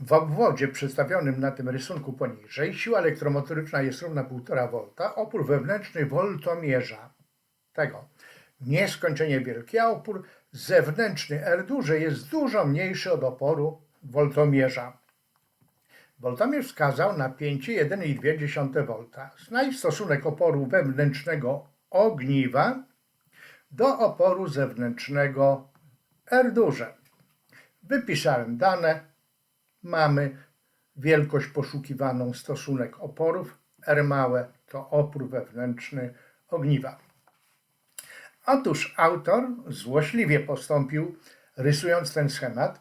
W obwodzie przedstawionym na tym rysunku poniżej siła elektromotoryczna jest równa 1,5 V, opór wewnętrzny woltomierza tego nieskończenie wielki, a opór zewnętrzny R duże jest dużo mniejszy od oporu woltomierza. Woltomierz wskazał napięcie 1,2 V. Znajdź stosunek oporu wewnętrznego ogniwa do oporu zewnętrznego R duże. Wypisałem dane. Mamy wielkość poszukiwaną, stosunek oporów. R małe to opór wewnętrzny ogniwa. Otóż autor złośliwie postąpił, rysując ten schemat,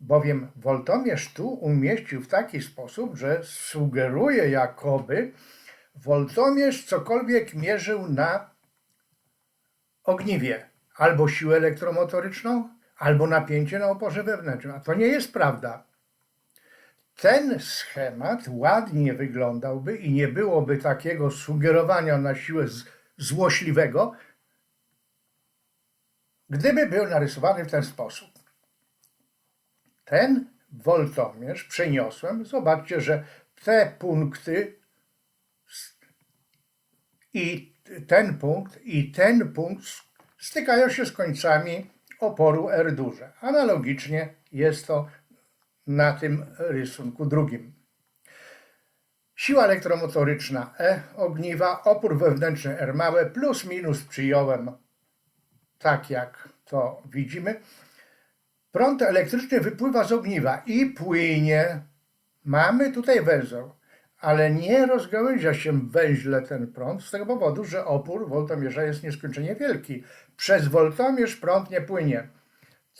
bowiem woltomierz tu umieścił w taki sposób, że sugeruje, jakoby woltomierz cokolwiek mierzył na ogniwie, albo siłę elektromotoryczną, albo napięcie na oporze wewnętrznym. A to nie jest prawda. Ten schemat ładnie wyglądałby i nie byłoby takiego sugerowania na siłę złośliwego, gdyby był narysowany w ten sposób. Ten woltomierz przeniosłem. Zobaczcie, że te punkty i ten punkt i ten punkt stykają się z końcami oporu R duże. Analogicznie jest to na tym rysunku drugim. Siła elektromotoryczna E ogniwa, opór wewnętrzny R małe, plus minus przyjąłem tak jak to widzimy. Prąd elektryczny wypływa z ogniwa i płynie. Mamy tutaj węzeł, ale nie rozgałęzia się węźle ten prąd z tego powodu, że opór woltomierza jest nieskończenie wielki. Przez woltomierz prąd nie płynie.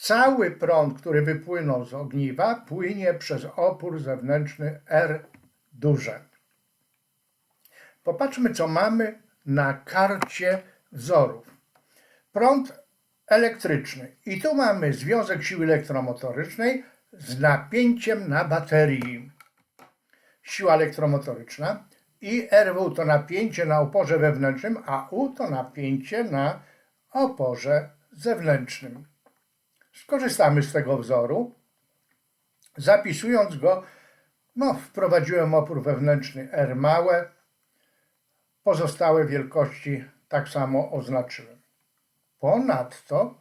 Cały prąd, który wypłynął z ogniwa, płynie przez opór zewnętrzny R duże. Popatrzmy, co mamy na karcie wzorów. Prąd elektryczny. I tu mamy związek siły elektromotorycznej z napięciem na baterii. Siła elektromotoryczna i RW to napięcie na oporze wewnętrznym, a U to napięcie na oporze zewnętrznym. Skorzystamy z tego wzoru. Zapisując go, no, wprowadziłem opór wewnętrzny R małe. Pozostałe wielkości tak samo oznaczyłem. Ponadto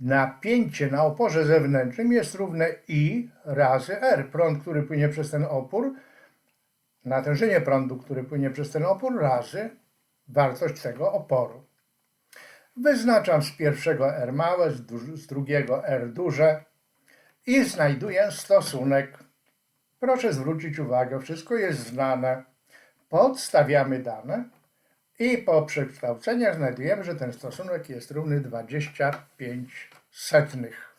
napięcie na oporze zewnętrznym jest równe I razy R. Prąd, który płynie przez ten opór, natężenie prądu, który płynie przez ten opór, razy wartość tego oporu. Wyznaczam z pierwszego R małe, z, drugiego R duże i znajduję stosunek. Proszę zwrócić uwagę, wszystko jest znane. Podstawiamy dane i po przekształceniach znajdujemy, że ten stosunek jest równy 25 setnych.